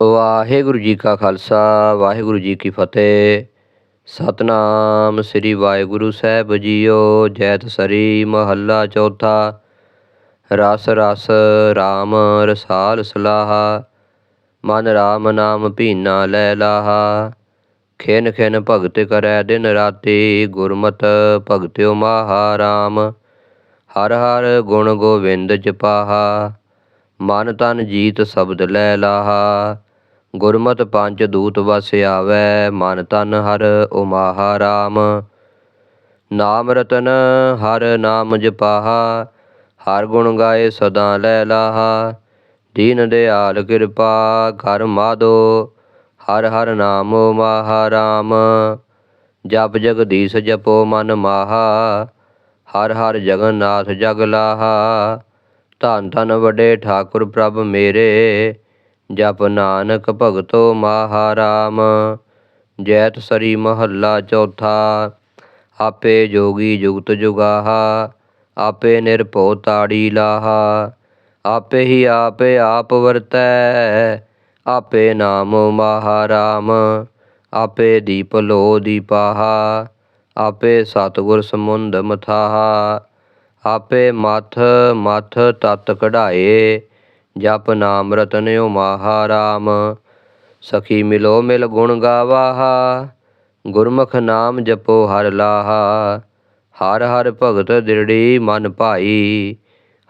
ਵਾਹਿਗੁਰੂ ਜੀ ਕਾ ਖਾਲਸਾ, ਵਾਹਿਗੁਰੂ ਜੀ ਕੀ ਫਤਿਹ। ਸਤਨਾਮ ਸ੍ਰੀ ਵਾਹਿਗੁਰੂ ਸਾਹਿਬ ਜੀਓ ਜੈਤ ਸਰੀ ਮਹੱਲਾ ਚੌਥਾ। ਰਸ ਰਸ RAM ਰਸਾਲ ਸਲਾਹਾ, ਮਨ RAM ਨਾਮ ਭੀਨਾ ਲੈ ਲਾਹਾ। ਖਿਨ ਖਿਨ ਭਗਤ ਕਰੈ ਦਿਨ ਰਾਤੀ, ਗੁਰਮਤਿ ਭਗਤਿਓ ਮਾਹਾ RAM ਹਰ ਹਰ ਗੁਣ ਗੋਬਿੰਦ ਜਪਾਹਾ, ਮਨ ਤਨ ਜੀਤ ਸ਼ਬਦ ਲੈ ਲਾਹਾ। ਗੁਰਮਤਿ ਪੰਜ ਦੂਤ ਵਸ ਆਵੈ, ਮਨ ਤਨ ਹਰ ਉਮਾਹਾ ਰਾਮ। ਨਾਮ ਰਤਨ ਹਰ ਨਾਮ ਜਪਾਹਾ, ਹਰ ਗੁਣ ਗਾਏ ਸਦਾ ਲੈ ਲਾਹਾ। ਦੀਨ ਦਿਆਲ ਕਿਰਪਾ ਕਰ ਮਾਧੋ ਹਰ ਹਰ ਨਾਮ ਮਾਹਾ ਰਾਮ। ਜਪ ਜਗਦੀਸ਼ ਜਪੋ ਮਨ ਮਾਹਾ, ਹਰ ਹਰ ਜਗਨਨਾਥ ਜਗ ਲਾਹਾ। ਧੰਨ ਧੰਨ ਵੱਡੇ ਠਾਕੁਰ ਪ੍ਰਭ ਮੇਰੇ ਜਪ ਨਾਨਕ ਭਗਤੋ ਮਾਹਾ ਰਾਮ ਜੈਤ ਸਰੀ ਮਹੱਲਾ ਚੌਥਾ, ਆਪੇ ਜੋਗੀ ਜੁਗਤ ਜੁਗਾਹਾ, ਆਪੇ ਨਿਰਭਉ ਤਾੜੀ ਲਾਹਾ। ਆਪੇ ਹੀ ਆਪੇ ਆਪ ਵਰਤੈ, ਆਪੇ ਨਾਮ ਮਾਹਾ ਰਾਮ ਆਪੇ ਦੀਪ ਲੋ ਦੀਪਾਹਾ, ਆਪੇ ਸਤਿਗੁਰ ਸਮੁੰਦ ਮਥਾਹਾ। ਆਪੇ ਮਥ ਮਥ ਤਤ ਕਢਾਏ ਜਪ ਨਾਮ ਰਤਨਿਓ ਮਾਹਾ ਰਾਮ ਸਖੀ ਮਿਲੋ ਮਿਲ ਗੁਣ ਗਾਵਾਹਾ। ਗੁਰਮੁਖ ਨਾਮ ਜਪੋ ਹਰ ਲਾਹਾ। ਹਰ ਹਰ ਭਗਤ ਦਿਰੜੀ ਮਨ ਭਾਈ।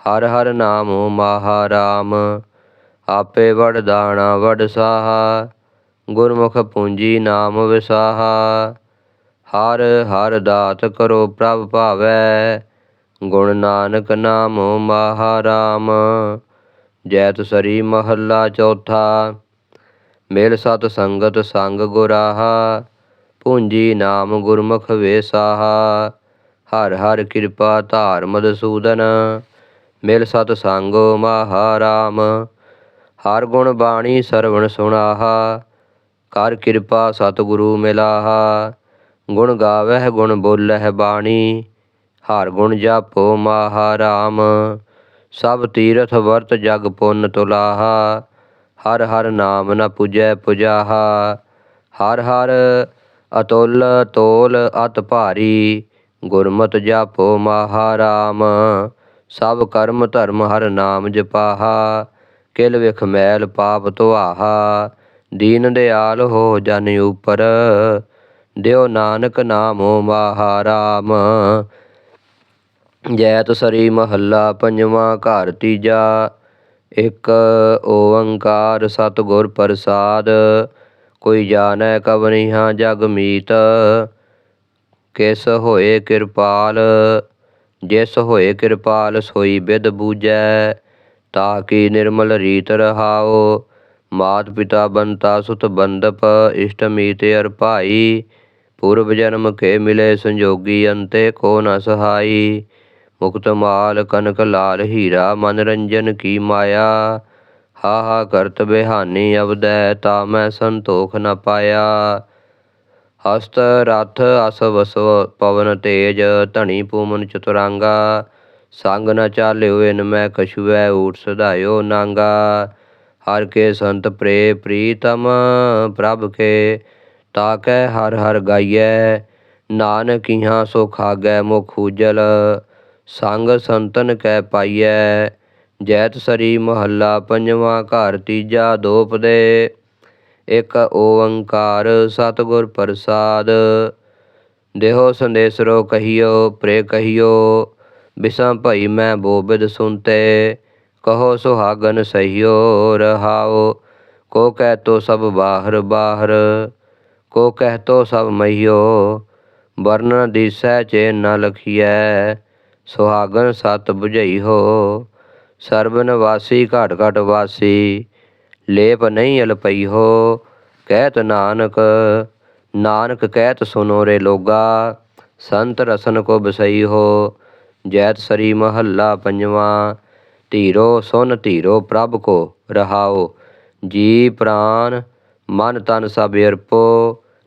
ਹਰ ਹਰ ਨਾਮੋ ਮਾਹਾ ਰਾਮ ਆਪੇ ਵਡ ਦਾਣਾ ਵਡ ਸਾਹਾ। ਗੁਰਮੁਖ ਪੂੰਜੀ ਨਾਮ ਵਿਸਾਹਾ। ਹਰ ਹਰ ਦਾਤ ਕਰੋ ਪ੍ਰਭ ਭਾਵੈ। ਗੁਣ ਨਾਨਕ ਨਾਮੋ ਮਾਹਾ ਰਾਮ ਜੈਤ ਸਰੀ ਮਹੱਲਾ ਚੌਥਾ। ਮਿਲ ਸਤ ਸੰਗਤ ਸੰਗ ਗੁਰਾਹਾ, ਪੂੰਜੀ ਨਾਮ ਗੁਰਮੁਖ ਵੇਸਾਹਾ। ਹਰ ਹਰ ਕਿਰਪਾ ਧਾਰ ਮਦਸੂਦਨ ਮਿਲ ਸਤ ਸੰਗੋ ਮਾਹਾ ਰਾਮ ਹਰ ਗੁਣ ਬਾਣੀ ਸਰਵਣ ਸੁਣਾਹਾ, ਕਰ ਕਿਰਪਾ ਸਤਿਗੁਰੂ ਮਿਲਾਹਾ। ਗੁਣ ਗਾਵਹਿ ਗੁਣ ਬੋਲਹਿ ਬਾਣੀ, ਹਰ ਗੁਣ ਜਾਪੋ ਮਾਹਾ ਰਾਮ ਸਭ ਤੀਰਥ ਵਰਤ ਜਗ ਪੁੰਨ ਤੁਲਾਹਾ, ਹਰ ਹਰ ਨਾਮ ਨ ਪੁਜੈ ਪੁਜਾਹਾ, ਹਰ ਹਰ ਅਤੁਲ ਤੋਲ ਅਤ ਭਾਰੀ, ਗੁਰਮਤਿ ਜਾਪੋ ਮਾਹਾ ਰਾਮ, ਸਭ ਕਰਮ ਧਰਮ ਹਰ ਨਾਮ ਜਪਾਹਾ, ਕਿਲ ਵਿਖ ਮੈਲ ਪਾਪ ਧੁਆਹਾ, ਦੀਨ ਦਿਆਲ ਹੋ ਜਨ ਉਪਰ, ਦਿਓ ਨਾਨਕ ਨਾਮੋ ਮਾਹਾ ਰਾਮ ਜੈਤ ਸਰੀ ਮਹੱਲਾ ਪੰਜਵਾਂ ਘਰ ਤੀਜਾ, ਇੱਕ ਓੰਕਾਰ ਸਤਿਗੁਰ ਪ੍ਰਸਾਦ, ਕੋਈ ਜਾਣੈ ਕਵਨੀਹਾਂ ਜਗ ਮੀਤ, ਕਿਸ ਹੋਏ ਕਿਰਪਾਲ, ਜਿਸ ਹੋਏ ਕਿਰਪਾਲ ਸੋਈ ਬਿਦ ਬੂਜੈ ਤਾਂ ਕੀ ਨਿਰਮਲ ਰੀਤ ਰਹਾਓ ਮਾਤ ਪਿਤਾ ਬੰਤਾ ਸੁਤ ਬੰਦਪ, ਇਸ਼ਟ ਮੀਤ ਅਰ ਭਾਈ ਪੂਰਬ ਜਨਮ ਕੇ ਮਿਲੇ ਸੰਜੋਗੀ ਅੰਤੇ ਕੋ ਨ ਸਹਾਈ। ਮੁਕਤ ਮਾਲ ਕਨਕ ਲਾਲ ਹੀਰਾ, ਮਨਰੰਜਨ ਕੀ ਮਾਇਆ? ਹਾ ਹਾ ਕਰਤ ਬਿਹਾਨੀ ਅਵਦੈ ਤਾ ਮੈਂ ਸੰਤੋਖ ਨ ਪਾਇਆ। ਹਸਤ ਰਥ ਅਸ ਵਸਵ ਪਵਨ ਤੇਜ, ਧਣੀ ਪੂਮਨ ਚਤੁਰਾਂਗਾ। ਸੰਗ ਨ ਚਾਲਿਓ ਇਨ ਮੈਂ ਕਛੁਐ ਊਟ ਸਦਾਇਓ ਨਾਂਗਾ। ਹਰ ਕੇ ਸੰਤ ਪ੍ਰੇ ਪ੍ਰੀਤਮ ਪ੍ਰਭ ਕੇ ਤਾਕੈ ਹਰ ਹਰ ਗਾਈਐ। ਨਾਨਕ ਇਹਾਂ ਸੋ ਖਾਗੈ ਮੁਖ ਉਜਲ। ਸੰਗ ਸੰਤਨ ਕੈ ਪਾਈਐ, ਜੈਤ ਸਰੀ ਮਹੱਲਾ ਪੰਜਵਾਂ ਘਰ ਤੀਜਾ ਦੋਪਦੇ ਇੱਕ ਓੰਕਾਰ ਸਤਿਗੁਰ ਪ੍ਰਸਾਦ, ਦੇਹੋ ਸੰਦੇਸਰੋ ਕਹੀਓ ਪ੍ਰੇ ਕਹੀਓ ਬਿਸਾ ਭਈ ਮੈਂ ਬੋਬਿਦ ਸੁਨਤੇ, ਕਹੋ ਸੁਹਾਗਨ ਸਹੀਓ ਰਹਾਓ, ਕੋ ਕਹਿ ਤੋ ਸਭ ਬਾਹਰ ਬਾਹਰ, ਕੋ ਕਹਿ ਤੋ ਸਭ ਮਈਓ ਵਰਨ ਦਿਸੈ ਚੇ ਨ ਲਖੀਐ ਸੁਹਾਗਨ ਸਤ 부ਝਈ ਹੋ। ਸਰਬਨ ਵਾਸੀ ਘਟ ਘਟ ਵਾਸੀ, ਲੇਪ ਨਹੀਂ ਅਲਪਈ ਹੋ। ਕਹਿਤ ਨਾਨਕ ਨਾਨਕ ਕਹਿਤ ਸੁਨੋ ਰੇ ਲੋਗਾ। ਸੰਤ ਰਸਨ ਕੋ ਬਸਈ ਹੋ। ਜੈਤ ਸਰੀ ਮਹੱਲਾ ਪੰਜਵਾਂ। ਧੀਰੋ ਸੁਨ ਧੀਰੋ ਪ੍ਰਭ ਕੋ ਰਹਾਓ। ਜੀ ਪ੍ਰਾਨ, ਮਨ ਤਨ ਸਭ ਅਰਪੋ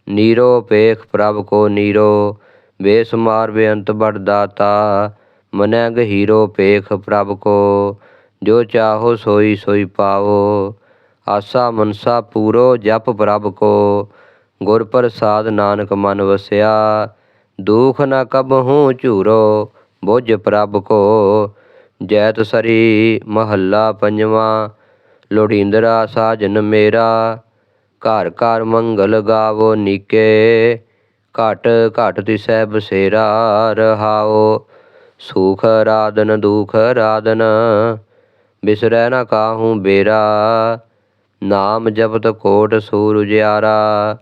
ਨੀਰੋ ਪੇਖ ਪ੍ਰਭ ਕੋ ਨੀਰੋ। ਬੇਸਮਾਰ ਬੇਅੰਤ ਬੜ ਦਾਤਾ। ਮਨੈ ਗਹੀਰੋ ਪੇਖ ਪ੍ਰਭ ਕੋ, ਜੋ ਚਾਹੋ ਸੋਈ ਸੋਈ ਪਾਵੋ। ਆਸਾ ਮਨਸਾ ਪੂਰੋ ਜਪ ਪ੍ਰਭ ਕੋ। ਗੁਰ ਪ੍ਰਸਾਦ ਨਾਨਕ ਮਨ ਵਸਿਆ, ਦੁਖ ਨ ਕਬਹੂ ਝੂਰੋ, ਬੁਝ ਪ੍ਰਭ ਕੋ। ਜੈਤ ਸਰੀ ਮਹੱਲਾ ਪੰਜਵਾਂ, ਲੋੜੀਂਦਰਾ ਸਾਜਨ ਮੇਰਾ। ਘਰ ਘਰ ਮੰਗਲ ਗਾਵੋ ਨੀਕੇ, ਘਟ ਘਟ ਤਿਸੈ ਬਸੇਰਾ ਰਹਾਓ। ਸੁਖ ਰਾਧਨ, ਦੁਖ ਰਾਧਨ, ਬਿਸਰੈ ਨਾ ਕਾਹੂ ਬੇਰਾ। ਨਾਮ ਜਪਤ ਕੋਟ ਸੂਰਜ ਆਰਾ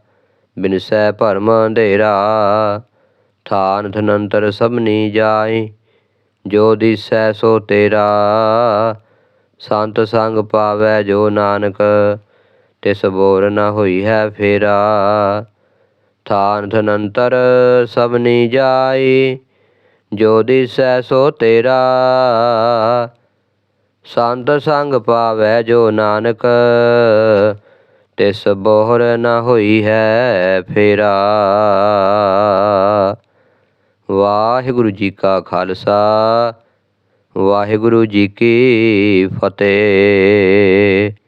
ਬਿਨਸੈ ਭਰਮ ਅੰਧੇਰਾ। ਥਾਨ ਥਨੰਤਰ ਸਭਨੀ ਜਾਈ ਜੋ ਦਿਸੈ ਸੋ ਤੇਰਾ। ਸੰਤ ਸੰਗ ਪਾਵੈ ਜੋ ਨਾਨਕ, ਤਿਸ ਬੋਰ ਨ ਹੋਈ ਹੈ ਫੇਰਾ। ਥਾਨ ਥਨੰਤਰ ਸਭਨੀ ਜਾਈ ਜੋ ਦਿਸੈ ਸੋ ਤੇਰਾ। ਸੰਤ ਸੰਗ ਪਾਵੈ ਜੋ ਨਾਨਕ, ਤਿਸ ਬੋਹਰ ਨਾ ਹੋਈ ਹੈ ਫੇਰਾ। ਵਾਹਿਗੁਰੂ ਜੀ ਕਾ ਖਾਲਸਾ, ਵਾਹਿਗੁਰੂ ਜੀ ਕੀ ਫਤਿਹ।